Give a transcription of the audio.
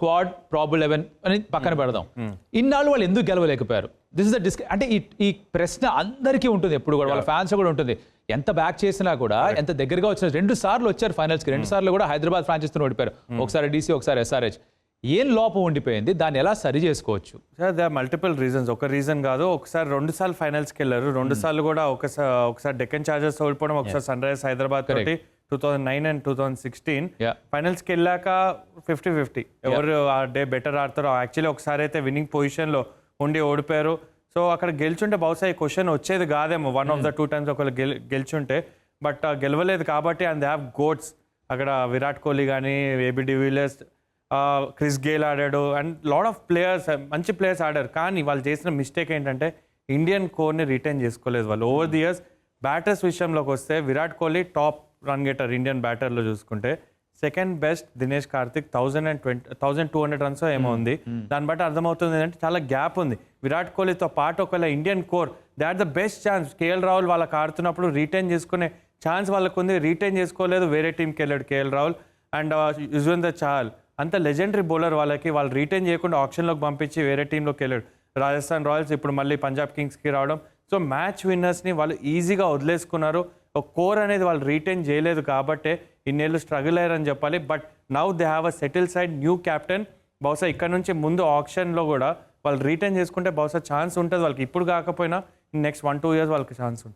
Squad probable eleven అని పక్కన పెడదాం. ఇన్నాళ్ళు వాళ్ళు ఎందుకు గెలవలేకపోయారు? దిస్ ఇస్ ద డిస్క అంటే ఈ ఈ ప్రశ్న అందరికీ ఉంటుంది ఎప్పుడు కూడా వాళ్ళ ఫ్యాన్స్ కూడా ఉంటుంది. ఎంత బ్యాక్ చేసినా కూడా ఎంత దగ్గరగా వచ్చిన రెండు సార్లు వచ్చారు ఫైనల్స్కి రెండు సార్లు కూడా హైదరాబాద్ ఫ్రాంచైజ్తో ఓడిపోయారు. ఒకసారి డీసీ ఒకసారి ఎస్ఆర్హెచ్ ఏం లోపం ఉండిపోయింది? దాన్ని ఎలా సరి చేసుకోవచ్చు? సార్ దే మల్టిపుల్ రీజన్స్ ఒక రీజన్ కాదు ఒకసారి రెండు సార్లు ఫైనల్స్కి వెళ్ళారు. రెండు సార్లు కూడా ఒకసారి ఒకసారి డెక్కన్ చార్జెస్ ఓడిపోవడం ఒకసారి సన్ రైజర్స్ హైదరాబాద్ తోటి two thousand nine and two thousand sixteen. ఫైనల్స్కి వెళ్ళాక ఫిఫ్టీ ఫిఫ్టీ ఎవరు ఆ డే బెటర్ ఆడతారో యాక్చువల్లీ ఒకసారి అయితే విన్నింగ్ పొజిషన్లో ఉండి ఓడిపోయారు. సో అక్కడ గెలిచుంటే బహుశా ఈ క్వశ్చన్ వచ్చేది కాదేమో. One of the two times ఒకళ్ళు గెల్ గెలిచుంటే. బట్ గెలవలేదు కాబట్టి అండ్ దే హ్యావ్ గోట్స్ అక్కడ విరాట్ కోహ్లీ కానీ AB de Villiers Chris Gayle ఆడాడు. అండ్ లాడ్ ఆఫ్ ప్లేయర్స్ మంచి ప్లేయర్స్ ఆడారు. కానీ వాళ్ళు చేసిన మిస్టేక్ ఏంటంటే ఇండియన్ కోర్ని రిటైన్ చేసుకోలేదు వాళ్ళు. ఓవర్ ది ఇయర్స్ బ్యాటర్స్ విషయంలోకి వస్తే Virat Kohli top run getter Indian బ్యాటర్లో చూసుకుంటే second best Dinesh Karthik thousand and twenty thousand two hundred runs ఏమో ఉంది. దాన్ని బట్టి అర్థమవుతుంది ఏంటంటే చాలా గ్యాప్ ఉంది. విరాట్ కోహ్లీతో పాటు ఒకవేళ Indian core they are the best chance KL Rahul వాళ్ళకి ఆడుతున్నప్పుడు రీటైన్ చేసుకునే ఛాన్స్ వాళ్ళకు ఉంది. రీటైన్ చేసుకోలేదు వేరే టీంకి వెళ్ళాడు కేఎల్ రాహుల్ అండ్ యుజ్వేందర్ చాహల్ అంత లెజెండరీ బౌలర్ వాళ్ళకి వాళ్ళు రీటైన్ చేయకుండా ఆప్షన్లోకి పంపించి వేరే టీంలోకి వెళ్ళాడు. రాజస్థాన్ రాయల్స్ ఇప్పుడు మళ్ళీ పంజాబ్ కింగ్స్కి రావడం. సో మ్యాచ్ విన్నర్స్ని వాళ్ళు ఈజీగా వదిలేసుకున్నారు. ఒక కోర్ అనేది వాళ్ళు రీటైన్ చేయలేదు కాబట్టే ఇన్నేళ్ళు స్ట్రగుల్ అయ్యారని చెప్పాలి. But now they have a settle side new captain బహుశా ఇక్కడ నుంచి ముందు ఆప్షన్లో కూడా వాళ్ళు రీటైన్ చేసుకుంటే బహుశా ఛాన్స్ ఉంటుంది వాళ్ళకి. ఇప్పుడు కాకపోయినా నెక్స్ట్ వన్ టూ ఇయర్స్ వాళ్ళకి ఛాన్స్ ఉంటుంది.